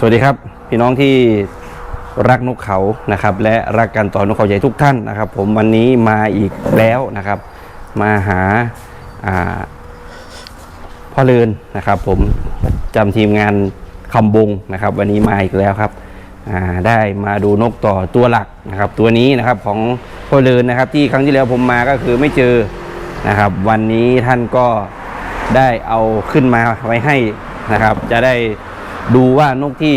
สวัสดีครับ พี่น้องที่รักนกเขานะครับ และรักการต่อนกเขาใหญ่ทุกท่านนะครับ ผมวันนี้มาอีกแล้วนะครับ มาหาาพ่อเลินนะครับ ผมจำทีมงานคำบงนะครับ วันนี้มาอีกแล้วครับได้มาดูนกต่อตัวหลักนะครับ ตัวนี้นะครับของพ่อเลินนะครับ ที่ครั้งที่แล้วผมมาก็คือไม่เจอนะครับ วันนี้ท่านก็ได้เอาขึ้นมาไว้ให้นะครับ จะได้ ดูว่านกที่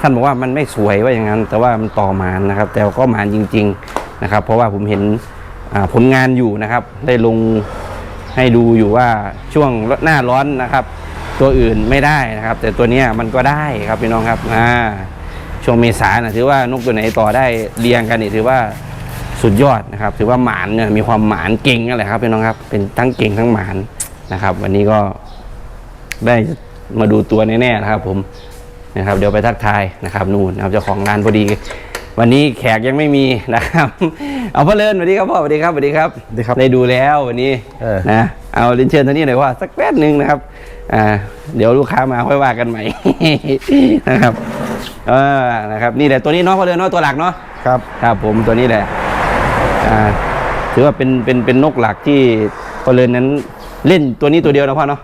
ท่านบอกว่ามันไม่สวยว่าอย่างนั้น แต่ว่ามันต่อหมานนะครับ แต่ก็หมานจริง ๆนะครับ เพราะว่าผมเห็นผลงานอยู่นะครับ ได้ลงให้ดูอยู่ว่าช่วงหน้าร้อนนะครับ ตัวอื่นไม่ได้นะครับ แต่ตัวนี้มันก็ได้ครับพี่น้องครับอ่าช่วงเมษานะถือว่านกตัวไหนต่อได้เรียงกันนี่ถือว่าสุดยอดนะครับ ถือว่าหมานเนี่ยมีความหมานเก่งนั่นแหละครับพี่น้องครับเป็นทั้งเก่งทั้งหมานนะครับ วันนี้ก็ได้มาดูตัวแน่ๆนะครับผม นะครับเดี๋ยวไปทักทายนะครับนู่นนะครับเจ้าของงานพอดี วันนี้แขกยังไม่มีนะครับ เอาพ่อเลินสวัสดีครับพ่อสวัสดีครับสวัสดีครับสวัสดีครับได้ดูแล้ววันนี้เออ นะเอาเรียนเชิญท่านนี้หน่อยว่าสักแป๊บหนึ่งนะครับอ่าเดี๋ยวลูกค้ามาค่อยว่ากันใหม่ นะครับเออนะครับนี่แหละตัวนี้เนาะพ่อเลินเนาะตัวหลักเนาะ ครับ ครับผมตัวนี้แหละอ่าถือว่าเป็นเป็นเป็นนกหลักที่พ่อเลินนั้นเล่นตัวนี้ตัวเดียวนะพ่อเนาะ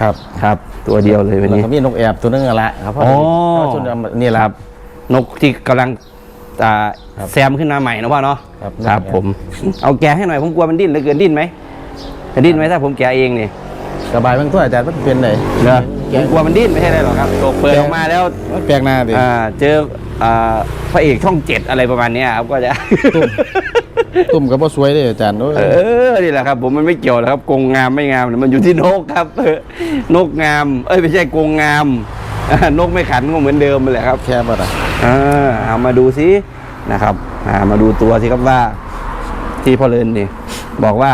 ครับ ครับ ตัวเดียวเลยวันแล้วนี้ก็มีนกแอบตัวนึงอะละครับพ่ออ๋อแล้วส่วนนี่แหละครับ นกที่กำลังอ่าครับแซมขึ้นมาใหม่นะพ่อเนาะครับ ครับนกแอผม เอาแกะให้หน่อยผมกลัวมันดิ้นเหลือเกินดิ้นไหมจะดิ้นไหมถ้าผมแกะเองนี่สบายบางตัวอาจารย์มันเป็นไหนเนอะผมกลัวมันดิ้นไม่ใช่ได้หรอกครับตกเปิดออกมาแล้ว มันแปลกหน้าดิ อ่าเจออ่าพระเอกช่องเจ็ดอะไรประมาณเนี้ยครับก็จะ ตุ่มกับพ่อสวยเลยอาจารย์โอ้ยเออนี่แหละครับผมมันไม่เกี่ยวนะครับกรงงามไม่งามเนี่ยมันอยู่ที่นกครับเออนกงาม เอ้ยไม่ใช่กรงงามอ่านกไม่ขันก็เหมือนเดิมไปแหละครับแค่บ่ล่ะอ่าเอามาดูสินะครับอ่ามาดูตัวสิครับว่า ที่พ่อเลินนี่บอกว่า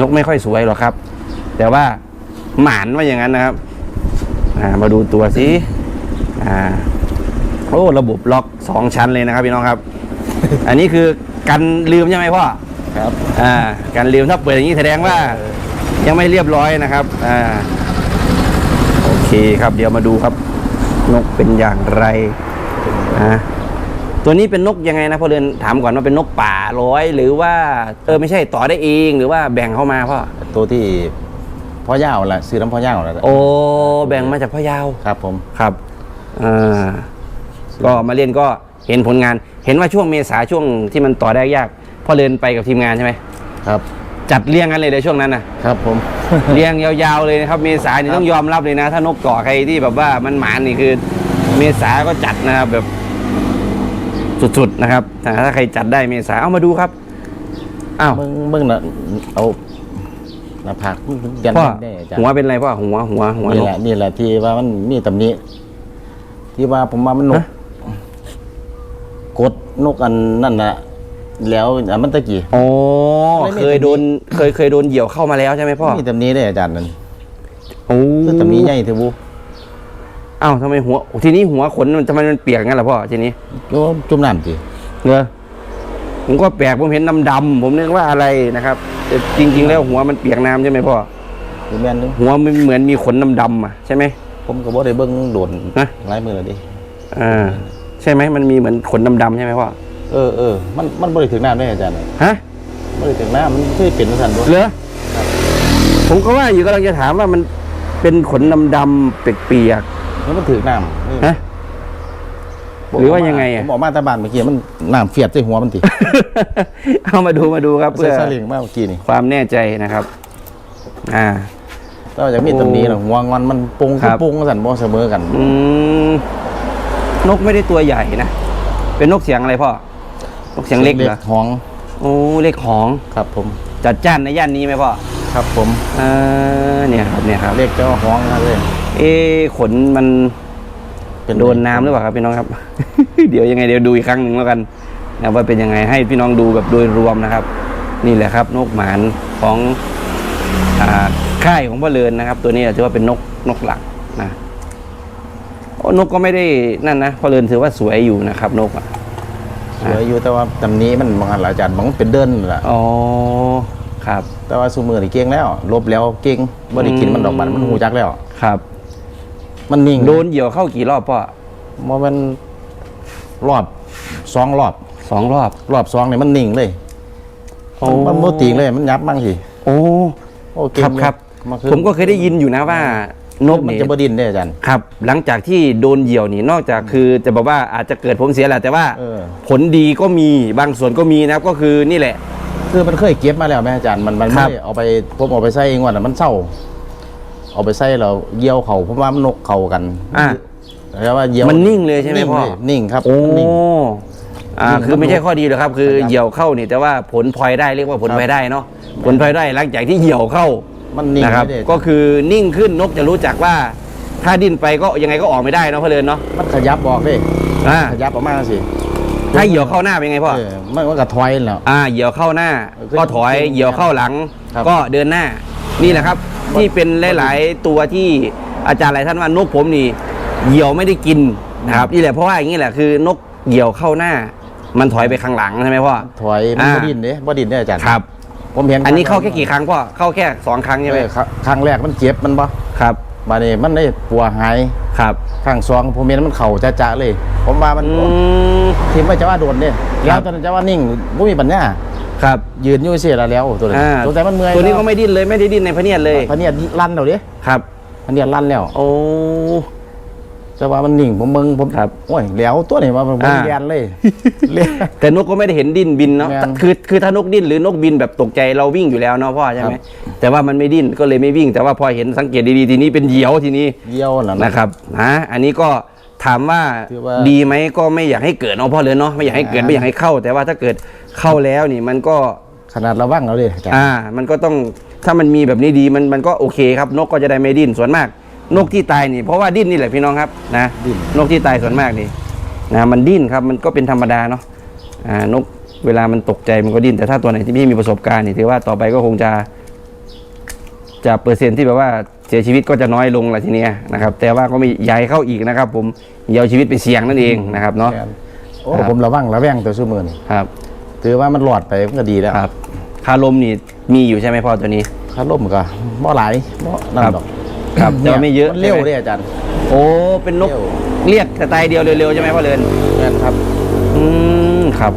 นกไม่ค่อยสวยหรอกครับ แต่ว่าหมานว่าอย่างนั้นนะครับอ่ามาดูตัวสิอ่าโอ้ระบบล็อกสองชั้นเลยนะครับพี่น้องครับ อันนี้คือ กันลืมใช่ไหมพ่อครับอ่าการลืมถ้าเปิดอย่างนี้แสดงว่ายังไม่เรียบร้อยนะครับอ่าโอเคครับเดี๋ยวมาดูครับ นกเป็นอย่างไรนะตัวนี้เป็นนกยังไงนะพ่อเรือนถามก่อนว่าเป็นนกป่าร้อย หรือว่าเออไม่ใช่ต่อได้เองหรือว่าแบ่งเข้ามาพ่อตัวที่พ่อยาวล่ะซื้อน้ำพ่อยาวล่ะโอ้แบ่งมาจากพ่อยาวครับผมครับอ่าก็มาเรียนก็ เห็นผลงาน เห็นว่าช่วงเมษาช่วงที่มันต่อได้ยากพ่อเรือนไปกับทีมงานใช่ไหมครับ จัดเรียงกันเลยในช่วงนั้นนะครับผมเรียงยาวๆเลยนะครับเมษานี่ต้องยอมรับเลยนะ ถ้านกต่อใครที่แบบว่ามันหมานนี่คือ เมษาก็จัดนะครับแบบสุดๆนะครับแต่ถ้าใครจัดได้เมษาเอามาดูครับอ้าวมึงมึงน่ะเอาหน้าผากยันพ่อได้อาจารย์หัวเป็นไรพ่อหัวหัวหัวนนี่กแหละนี่แหละที่ว่ามันมีตำหนิที่ว่าผมว่ามันนกฮะ กดนกอันนั่นน่ะแล้วอันมันตะกี้โอ้ไม่มี เคยโดนเคยเคยโดนเหยี่ยวเข้ามาแล้วใช่ไหมพ่อมีตำหนิได้อาจารย์นั่นโอ้คือตำหนิใหญ่เถอะบุอ้าวทำไมหัวทีนี้หัวขนมันทำไมมันเปียกงั้นล่ะพ่อทีนี้ก็จุ่มน้ำสิเนอะผมก็แปลกผมเห็นดำๆผมนึกว่าอะไรนะครับแต่จริง ๆ แล้วหัวมันเปียกน้ำใช่ไหมพ่อคือแม่นนึงหัวมันเหมือนมีขนดำๆอะใช่ไหม ผมก็บ่ได้เบิ่งโดนฮะหลายมือแล้วดิอ่า ใช่ไหมมันมีเหมือนขนดำๆใช่ไหมพ่อเออเออมันมันบ่ได้ถึงน้ำได้อาจารย์ฮะบ่ได้ถึงน้ำมันเคยเป็นสั่นบ่เหรอผมก็ว่าอยู่กำลังจะถามว่ามันเป็นขนดำๆเปียกแล้วมันถึงน้ำนี่ๆฮะหรือว่ายังไงอะผมออกมาแตาบ้านเมื่อกี้มันน้ำเฟียดใส่หัวมันติเอามาดูมาดูครับเพื่เพื่ออซาเลิงมาเมื่อกี้นี่ความแน่ใจนะครับ อ่าแต่ว่าจากมีตำหนิน่ะหัวงอนมันปงครับปงสั่นบ่เสมอกัน อืม นกไม่ได้ตัวใหญ่นะ เป็นนกเสียงอะไรพ่อ นกเสียงเล็กเหรอห้องโอ้เล็กของ ครับผม จัดจ้านในย่านนี้ไหมพ่อ ครับผมเออเนี่ยครับเนี่ยครับเรียกเจ้าห้องนะเลยเอ๊ะขนมันโดนน้ำหรือเปล่าครับพี่น้องครับ เดี๋ยวยังไงเดี๋ยวดูอีกครั้งหนึ่งแล้วกันนะว่าเป็นยังไงให้พี่น้องดูแบบโดยรวมนะครับ นี่แหละครับนกหมานของอ่าค่ายของพ่อเรือนนะครับ ตัวนี้ถือว่าเป็นนกนกหลักนะโอ้ นกก็ไม่ได้นั่นนะพ่อเรือนถือว่าสวยอยู่นะครับ นกอะเหลืออยู่แต่ว่าตำหนิมันบางอันหลายอาจารย์บางมันเป็นเดินนั่นล่ะอ๋อครับ แต่ว่าซูมือนี่เก่งแล้วลบแล้วเก่งบ่ได้กินมันดอกบันมันหูจักแล้วครับ มันนิ่งโดนเหยี่ยวเข้ากี่รอบพ่อมันเป็นรอบสองรอบสองรอบ รอบสองนี่มันนิ่งเลยโอ้มันมันโมติงเลยมันยับมั่งสิโอ้โอ้เก่งครับเลยครับาขึ้นผมก็เคยได้ยินอยู่นะว่า นกมันนี่จะบดินได้อาจารย์ครับ หลังจากที่โดนเหยี่ยวนี่นอกจากคือจะบอกว่าอาจจะเกิดผลเสียแหละแต่ว่าเออผลดีก็มีบางส่วนก็มีนะครับก็คือนี่แหละ คือมันเคยเก็บมาแล้วแม่อาจารย์มันมันครัไม่บได้เอาไปผมเอาไปใส่งวดน่ะมันเศร้า เอาไปใส่เราเยี่ยวเขาเพราะว่ามันนกเขากันอะแล้วว่าเยี่ยวมันนิ่งเลยใช่ไหมนิ่งพ่อเลยนิ่งครับโอ้นิ่งอ่านิ่งคือไม่ใช่ข้อดีหรอกครับ คือครับเหยี่ยวเข้านี่แต่ว่าผลพลอยได้เรียกว่าผลครับพลอยได้เนาะผลพลอยได้หลังจากที่เหยี่ยวเข้า มันนิ่งนะครับ ไม่ได้ ก็คือนิ่งขึ้นนกจะรู้จักว่า ถ้าดิ้นไปก็ยังไงก็ออกไม่ได้เนาะพ่อเลินเนาะมันขยับบอกเลยอ่าขยับออกมาสิถ้าเหยี่ยวเข้าหน้าเป็นไงพ่อเออมันมันกระถอยแล้ว อ่าเหยี่ยวเข้าหน้าเออขึ้นก็ถอยขึ้นเหยี่ยวเข้าหลัง ครับก็เดินหน้านี่แหละครับ ที่เป็นหลาย ๆ ตัวที่อาจารย์หลายท่านว่านกผมนี่เหยี่ยวไม่ได้กินนะครับนี่แหละเพราะว่าอย่างนี้แหละคือนกเหยี่ยวเข้าหน้า มันถอยไปข้างหลังใช่ไหมพ่อ ถอยมันอ่าบดินเด้บดินได้อาจารย์ครับ ผมเห็นอันนี้เข้าแค่กี่ครั้งพ่อเข้าแค่สองครั้งใช่ไหมเออครั้งครั้งแรกมันเจ็บมันบ่ครับมาเนี่มันได้ปัวหายครับข้างสองผมเห็นมันเข่าจะๆเลย ผมว่ามันอืม ทีมไม่จะว่าโดนเนี่ยครัแล้วบตอนนั้นจะว่านิ่งไม่มีปัญญาครับยืนอยู่เสียแล้วแล้วตัวนี้อ่าตัวแต่มันเมื่อยตัวนี้ก็ไม่ดิ้นเลยไม่ได้ดิ้นในพระเนียดเลยพะเนียดลั่นแล้วดิครับพะเนียดลั่นแล้ว โอ้ แต่ว่ามันนิ่งผมมึงผมครับโอ้ยแล้วตัวนี้ว่ามันอ่า เรียนเลยเรียน แต่นกก็ไม่ได้เห็นดิ้นบินเนาะแม่นคือคือถ้านกดิ้นหรือนกบินแบบตกใจเราวิ่งอยู่แล้วเนาะพ่อใช่ไหมครับ แต่ว่ามันไม่ดิ้นก็เลยไม่วิ่ง แต่ว่าพอเห็นสังเกตดีๆทีนี้เป็นเหยี่ยวทีนี้ เยี่ยวน่ะนะ นะครับฮะอันนี้ก็ถามว่าถือว่าดีไหมก็ไม่อยากให้เกิดเนาะพ่อเลยเนาะไม่อยากให้เกิดอ่า ไม่อยากให้เข้า แต่ว่าถ้าเกิดเข้าแล้วนี่มันก็ขนาดระวังแล้วดิอาจารย์อ่ามันก็ต้องถ้ามันมีแบบนี้ดีมันมันก็โอเคครับ นกก็จะได้ไม่ดิ้นส่วนมาก นกที่ตายนี่เพราะว่าดิ้นนี่แหละพี่น้องครับนะดิ้นนกที่ตายส่วนมากนี่นะมันดิ้นครับมันก็เป็นธรรมดาเนาะอ่านกเวลามันตกใจมันก็ดิ้นแต่ถ้าตัวไหนที่ไม่มีประสบการณ์นี่ถือว่าต่อไปก็คงจะ จะเปอร์เซ็นต์ที่แบบว่าเสียชีวิตก็จะน้อยลงละทีเนี้ยนะครับ แต่ว่าก็ไม่อยากใหญ่เข้าอีกนะครับ ผมอย่าเอาชีวิตไปเสี่ยงนั่นเองนะครับเนาะแม่โอ้ครับผมระวังระแวงตัวสู้มือนี่ครับถือว่ามันหลอดไปมันก็ดีแล้วครับคาลมนี่มีอยู่ใช่ไหมพ่อตัวนี้ถ้าล่มก็บ่หลายบ่นั่นครับดอก ครับแต่ว่าไม่เยอะนเร็วใช่ไหมเด้อาจารย์ โอ้เป็นนกเร็วเรียกสไตล์เดียวเร็วๆใช่ไหมพ่อเลินแม่นครับ อืมครับ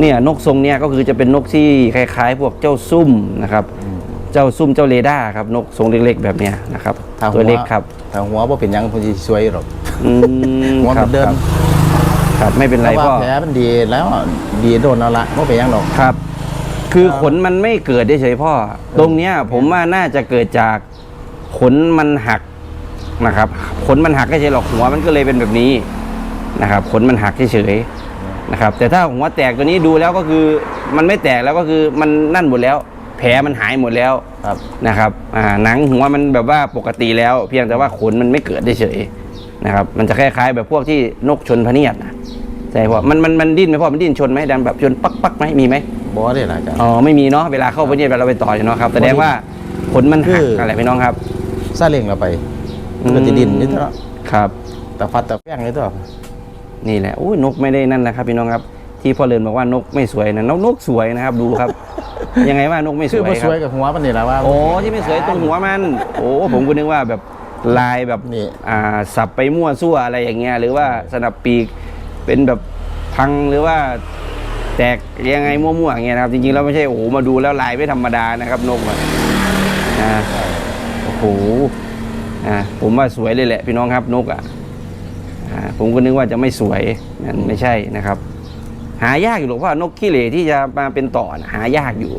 เนี่ยนกทรงเนี่ยก็คือจะเป็นนกที่คล้ายๆ พวกเจ้าซุ่มนะครับ เจ้าซุ่มเจ้าเรดาร์ครับนกทรงเล็กๆ แบบเนี้ยนะครับถ้าหัตัวเล็กครับถ้าหัวบ่เป็นหยังผมสิสวยหรอกอืมหัวคมัรับนเดินครับครับไม่เป็นไรแต่ว่าพ่อแผลมันดีแล้วดีโดนเอาละบ่เป็นหยังหรอก ครับ คือขนมันไม่เกิดเฉยๆพ่อ ตรงเนี้ยผมว่าน่าจะเกิดจาก ขนมันหักนะครับขนมันหักเฉยๆหรอกหัวมันก็เลยเป็นแบบนี้นะครับขนมันหักเฉยๆนะครับ แต่ถ้าหัวแตกตัวนี้ดูแล้วก็คือมันไม่แตกแล้วก็คือมันนั่นหมดแล้ว แผลมันหายหมดแล้วครับนะครับอ่าหนังหัวมันแบบว่าปกติแล้ว เพียงแต่ว่าขนมันไม่เกิดเฉยๆนะครับ มันจะคล้ายๆ แบบพวกที่นกชนพเนียดนะใช่พ่อมันมันมันดิ้นไหมพ่อมันดิ้นชนไหมดันแบบชนปักปักๆไหมมีไหมบ่ได้ล่ะอาจารย์อ๋อไม่มีเนาะเวลาเข้าพเนียดเวลาเราไปต่อยเนาะครับแสดงว่าขนมันหักคือออะไรพี่น้องครับ ซาเล้งเราไปมันก็สิดินนิดเนาะครับแต่ฟัดแต่แป้งนิดเนาะนี่แหละโอ้ยนกไม่ได้นั่นนะครับพี่น้องครับ ที่พ่อเลินบอกว่านกไม่สวยนะนกนกสวยนะครับ ดูครับ ยังไงว่านกไม่สคือวยบ่คสรับวยกับหัวมันนี่ล่ะว่าโอ้ที่ไม่สวยตรงหัวมันโอ้ผมก็นึกว่าแบบลายแบบนี่อ่าสับไปมั่วซั่วอะไรอย่างเงี้ยหรือว่าสนับปีกเป็นแบบพังหรือว่าแตกยังไงมั่วๆอย่างเงี้ยนะครับ จริงๆแล้วไม่ใช่โอ้โหมาดูแล้วลายไม่ธรรมดานะครับนกอะนะ โอ้โหอ่าผมว่าสวยเลยแหละพี่น้องครับนกอะอ่าผมก็นึกว่าจะไม่สวยนั่นไม่ใช่นะครับ หายากอยู่หรอกเพราะว่านกขี้เหร่ที่จะมาเป็นต่อนะหายากอยู่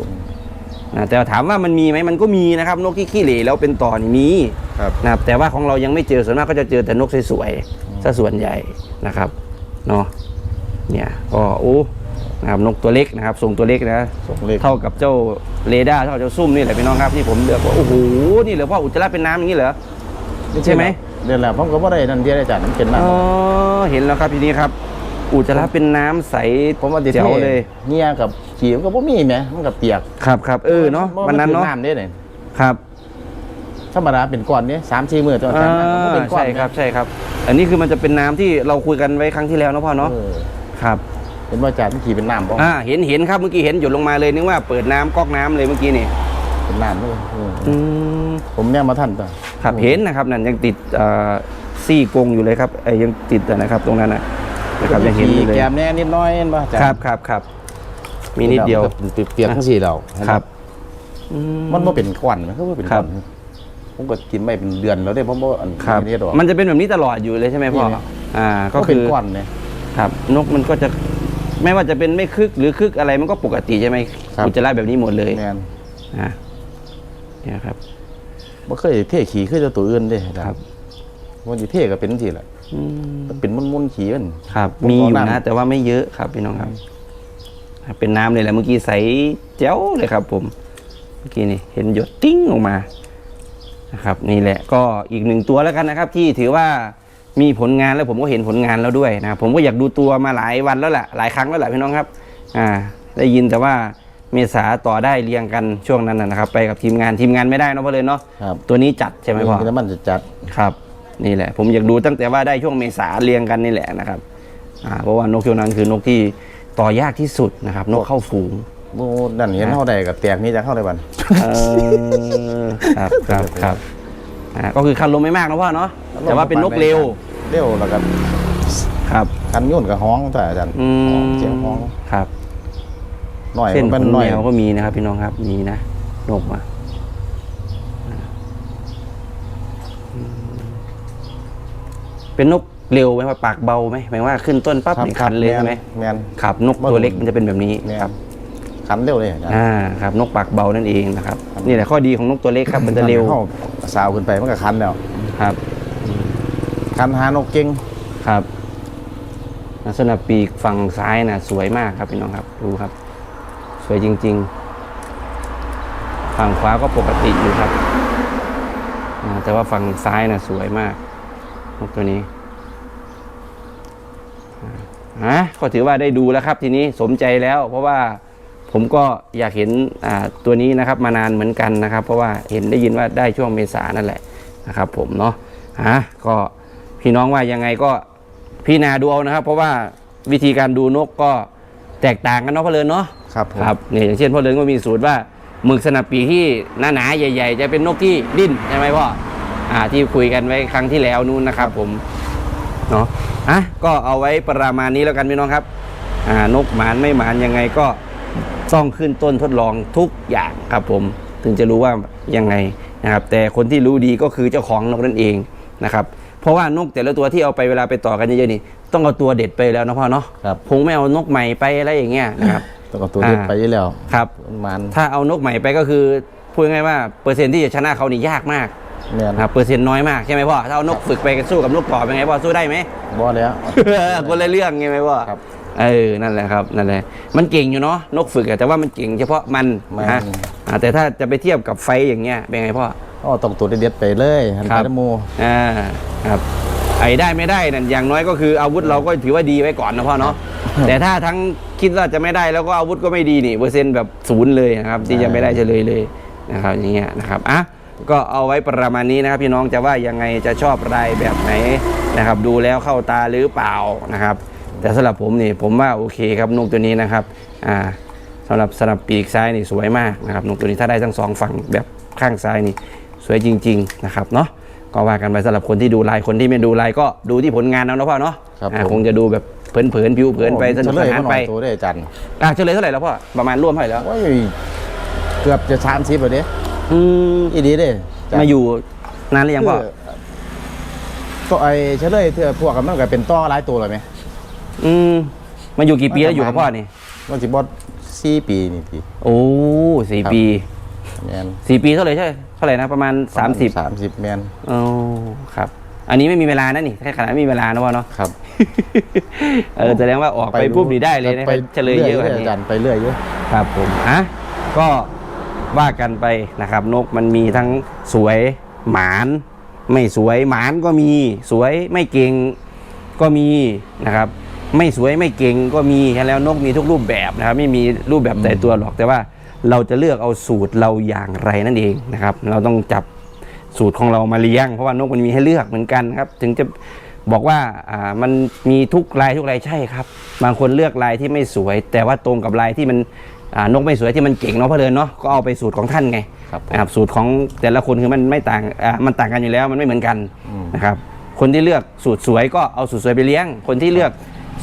นะแต่ถามว่ามันมีไหมมันก็มีนะครับ นกที่ขี้เหร่แล้วเป็นต่อนี่มีครับนะครับ แต่ว่าของเรายังไม่เจอส่วนมากก็จะเจอแต่นกสวยๆซะส่วนใหญ่นะครับเนาะเนี่ยก็โอ้ นะครับนกตัวเล็กนะครับส่งตัวเล็กนะส่งเลขเท่ากับเจ้าเรดาร์เท่ากับเจ้าซุ่มนี่แหละพี่น้องครับที่ผมเลือกว่าโอ้โหนี่เหรอพ่ออุจจาระเป็นน้ำอย่างนี้เหรอใช่ไหมเดี๋ยวแหละผมก็บ่ได้นั่นเดียวอาจารย์มันเป็นน้ำอ๋อเห็นแล้วครับทีนี้ครับ อุจจาระเป็นน้ำใสผมว่าสิเจ๋วเลยเงียกับขี้มันก็บ่มีแหมมันก็เปียกครับครับเออเนาะวันนั้นเนาะมัคือน้ำเด้เนี่ยครับธรรมดาเป็นก้อนเนี่ยสามสี่มื้อตัวอ่าจานมันก็เป็นก้อนใช่ครับใช่ครับ อันนี้คือมันจะเป็นน้ำที่เราคุยกันไว้ครั้งที่แล้วเนาะพ่อเนาะเออครับ เป็นว่าจานมันขี่เป็นน้ำบ่อ่าเห็นเห็นครับเมื่อกี้เห็นหยดลงมาเลยนึกว่าเปิดน้ำก๊อกน้ำเลยเมื่อกี้นี่เป็นน้ำเลยเอออืมผมเนี่ยมาท่านตัวครับเห็นนะครับนั่นยังติดเอ่อซี่กรงอยู่เลยครับไอ้ยังติดอะนะครับ ตรงนั้นนะนะครับยังเห็นอยู่เลยแกมแน่นิดน้อยเห็นป่ะอาจารย์ครับครับครับมีนิดเดียวเปียกๆทั้งสี่เราครับมันบ่เป็นควันมันก็บ่เป็นคครัวับนผมก็กินไม่เป็นเดือนแล้วเด้ผมบ่อันครับนี้ดอกมันจะเป็นแบบนี้ตลอดอยู่เลยใช่ไหมพ่อนี่อ่าก็ก็เป็คืนอควันเลยครับ นกมันก็จะ ไม่ว่าจะเป็นไม่คึกหรือคึกอะไรมันก็ปกติใช่ไหมครับ อุจจาระแบบนี้หมดเลยแม่นอ่าเนี่ยครับ บ่เคยเทขี้คือจะตัวอื่นเด้อาจาครัรบย์มันสิเทก็เป็นจังซี่แหละอืม มันเป็นมุนๆขี้มัน ครับ ผมมีอยู่ขอนะน้ำแต่ว่าไม่เยอะครับพี่น้องครับ เป็นน้ำเลยแหละเมื่อกี้ใสแจ๋วเลยครับ ผม เมื่อกี้นี่เห็นหยดติ้งออกมานะครับ นี่แหละ ก็อีกหนึ่งตัวแล้วกันนะครับ ที่ถือว่า มีผลงานแล้วผมก็เห็นผลงานแล้วด้วยนะครับผมก็อยากดูตัวมาหลายวันแล้วแหละหลายครั้งแล้วแหละพี่น้องครับอ่าได้ยินแต่ว่าเมษาต่อได้เรียงกันช่วงนั้นนะนะครับ ไปกับทีมงานทีมงานไม่ได้เนาะเพราะเลยเนาะครับตัวนี้จัดใช่ไหมพ่อแล้วมันจะจัดครับ นี่แหละ ผมอยากดูตั้งแต่ว่าได้ช่วงเมษาเรียงกันนี่แหละนะครับอ่าเพราะว่านกเขียวนังคือนกที่ต่อยากที่สุดนะครับ นกเข้าฝูงโอ้นั่นเห็นเฮาได้ก็แตกนี้จะเข้าได้บัดเออครับครับครับอ่าก็คือคันลมไม่มากนะพ่อเนาะแต่ว่าเป็นนกเร็ว เร็วแล้วก็ครับ คันยุ่นกับฮ้องแต่อาจารย์อืฮ้องมเสียงฮ้องครับ หน่อยเส้นมันขเป็นนหน่แมอยวก็มีนะครับ พี่น้องครับ มีนะนกมาอืมเป็นนกเร็วไหมว่าปากเบาไหมหมายว่าขึ้นต้นปั๊บนี่คันเลยใช่ไหมแมน ครับ นกตัวเล็กมันจะเป็นแบบนี้แมน ครับคันเร็วเลยอาจารย์ อ่าครับ นกปากเบานั่นเองนะครับนี่แหละข้อดีของนกตัวเล็กครับ มันจะเร็วเข้าสาวขึ้นไปมันก็คันแล้วครับ คันหานกเก่งครับลักษณะปีกฝั่งซ้ายนะสวยมากครับพี่น้องครับ ดูครับ สวยจริง ๆ ฝั่งขวาก็ปกติอยู่ครับแต่ว่าฝั่งซ้ายนะสวยมากนกตัวนี้อ่าฮะก็ถือว่าได้ดูแล้วครับ ทีนี้สมใจแล้ว เพราะว่าผมก็อยากเห็นอ่าตัวนี้นะครับมานานเหมือนกันนะครับ เพราะว่าเห็นได้ยินว่าได้ช่วงเมษานั่นแหละนะครับ ผมเนาะฮะก็ พี่น้องว่ายังไงก็พี่นาดูเอานะครับ เพราะว่าวิธีการดูนกก็แตกต่างกันเนาะพ่อเลินเนาะครับผมครับเนี่ยอย่างเช่นพ่อเลินก็มีสูตรว่าหมึกสนับปีกที่หนาๆใหญ่ ๆ จะเป็นนกที่ดิ้นใช่ไหมพ่ออ่าที่คุยกันไว้ครั้งที่แล้วนู้นนะครับผมเนาะอะก็เอาไว้ประมาณนี้แล้วกันพี่น้องครับอ่านกหมานไม่หมานยังไงก็ต้องขึ้นต้นทดลองทุกอย่างครับผมถึงจะรู้ว่ายังไงนะครับแต่คนที่รู้ดีก็คือเจ้าของนกนั่นเองนะครับเพ ราะว่านกแต่ละตัวที่เอาไปเวลาไปต่อกันเยอะๆนี่ต้องเอาตัวเด็ดไปแล้วนะพ่อเนาะครับ คงไม่เอานกใหม่ไปอะไรอย่างเงี้ยนะครับ ต้องเอาตัวเด็ดอ่าไปอยู่แล้วครับ มันถ้าเอานกใหม่ไปก็คือพูดง่ายๆว่าเปอร์เซ็นต์ที่จะชนะเขานี่ยากมากแมนนะครับเปอร์เซ็นต์น้อยมากใช่ไหมพ่อถ้าเอานกฝึกไปสู้กับนกต่อเป็นไงพ่อสู้ได้ไหมบ่แล้วคนละเรื่องไงไหมพ่อครับเออ นั่นแหละครับ นั่นแหละ มันเก่งอยู่เนาะ นกฝึกอะแต่ว่ามันเก่งเฉพาะมันมันฮะอ่าแต่ถ้าจะไปเทียบกับไฟอย่างเงี้ยเป็นไงพ่อ อ๋อต้องตัวเด็ดๆไปเลยหันครัไปบน้ำหมูอ่าครับไอ้ได้ไม่ได้นั่นอย่างน้อยก็คืออาวุธเราก็ถือว่าดีไว้ก่อนนะพ่อเนาะแต่ถ้าทั้งคิดว่าจะไม่ได้แล้วก็อาวุธก็ไม่ดีนี่เปอร์เซ็นต์แบบศูนย์เลยนะครับที่จะไม่ได้เฉลยเลยนะครับอย่างเงี้ยนะครับอะก็เอาไว้ประมาณนี้นะครับพี่น้องจะว่ายังไงจะชอบรายแบบไหนนะครับ ดูแล้วเข้าตาหรือเปล่านะครับ แต่สำหรับผมนี่ผมว่าโอเคครับนกตัวนี้นะครับอ่าสำหรับสนับปีกซ้ายนี่สวยมากนะครับนกตัวนี้ถ้าได้ทั้งสองฝั่งแบบข้างซ้ายนี่ สวยจริง ๆ นะครับเนาะก็ว่ากันไปสำหรับคนที่ดูไลน์คนที่ไม่ดูไลน์ก็ดูที่ผลงานเอาเนาะพ่อเนาะครับอ่าผม คงจะดูแบบเผินๆผิวเผินไปสนุกเฉสลยนานมาหน่ไปอยตัวได้อาจันอะเฉลยเท่าไหร่แล้วพ่อประมาณร่วมเท่าไหร่แล้ว โอ้ยเกือบจะสามสิบแล้วเด้อืมอีดีเด้จันมาอยู่นานหรือยังพ่อคือตัวไอ้เฉลยเถื่อพวกกันมันก็เป็นต้อหลายตัวเลยไหม อืมมาอยู่กี่ปีแล้วอยู่กับพ่อนี่มันสิบอสสี่ปีนี่ทีโอ้สี่ครับ ปี แมนสี่ปีเท่าไหร่ใช่ เท่าไหร่นะประมาณสามสิบสามสิบแมนโอ้ครับ อันนี้ไม่มีเวลานะนี่แค่ขนาดไม่มีเวลานะพ่อเนาะครับ เออแสดงว่าออกไปปุ๊บนี่ได้เลยนะไปเฉลยเยอะกว่ารื่นี้อาจารย์ไปเรื่อยเยอะครับผมอะก็ว่ากันไปนะครับ นกมันมีทั้งสวยหมาน ไม่สวยหมานก็มีสวยไม่เก่งก็มีนะครับ ไม่สวยไม่เก่งก็มีแล้วนกมีทุกรูปแบบนะครับ ไม่มีรูปแบบแต่ตัวหรอกแต่ว่า เราจะเลือกเอาสูตรเราอย่างไรนั่นเองนะครับ เราต้องจับสูตรของเรามาเลี้ยง เพราะว่านกมันมีให้เลือกเหมือนกันครับ ถึงจะบอกว่าอ่ามันมีทุกลายทุกลายใช่ครับ บางคนเลือกลายที่ไม่สวย แต่ว่าตรงกับลายที่มันอ่านกไม่สวยที่มันเก่งเนาะเพราะเดินเนาะก็เอาไปสูตรของท่านไงครับผม นะครับสูตรของแต่ละคนคือมันไม่ต่างอ่ามันต่างกันอยู่แล้วมันไม่เหมือนกันอืมนะครับ คนที่เลือกสูตรสวยก็เอาสูตรสวยไปเลี้ยง คนที่เลือก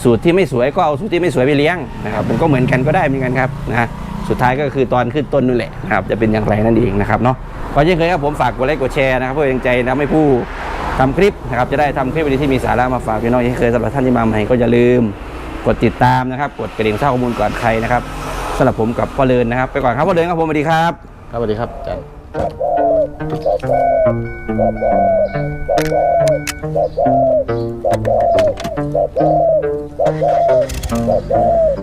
สูตรที่ไม่สวยก็เอาสูตรที่ไม่สวยไปเลี้ยงนะครับมันก็เหมือนกันก็ได้เหมือนกันครับนะ สุดท้ายก็คือตอนขึ้นต้นนู่นแหละนะครับจะเป็นอย่างไรนั่นเองนะครับเนาะก็เช่นเคยครับผมฝากกดไลค์กดแชร์นะครับเพื่อเป็นกำลังใจนะให้ผู้ทำคลิปนะครับจะได้ทำคลิปวิดีที่มีสาระมาฝากพี่น้องเช่นเคยสำหรับท่านที่มาใหม่ก็อย่าลืมกดติดตามนะครับ กดกระดิ่งเช่าข้อมูลก่อนใครนะครับสำหรับผมกับพ่อเลินนะครับ ไปก่อนครับพ่อเลินครับผมสวัสดีครับครับสวัสดีครับอาจารย์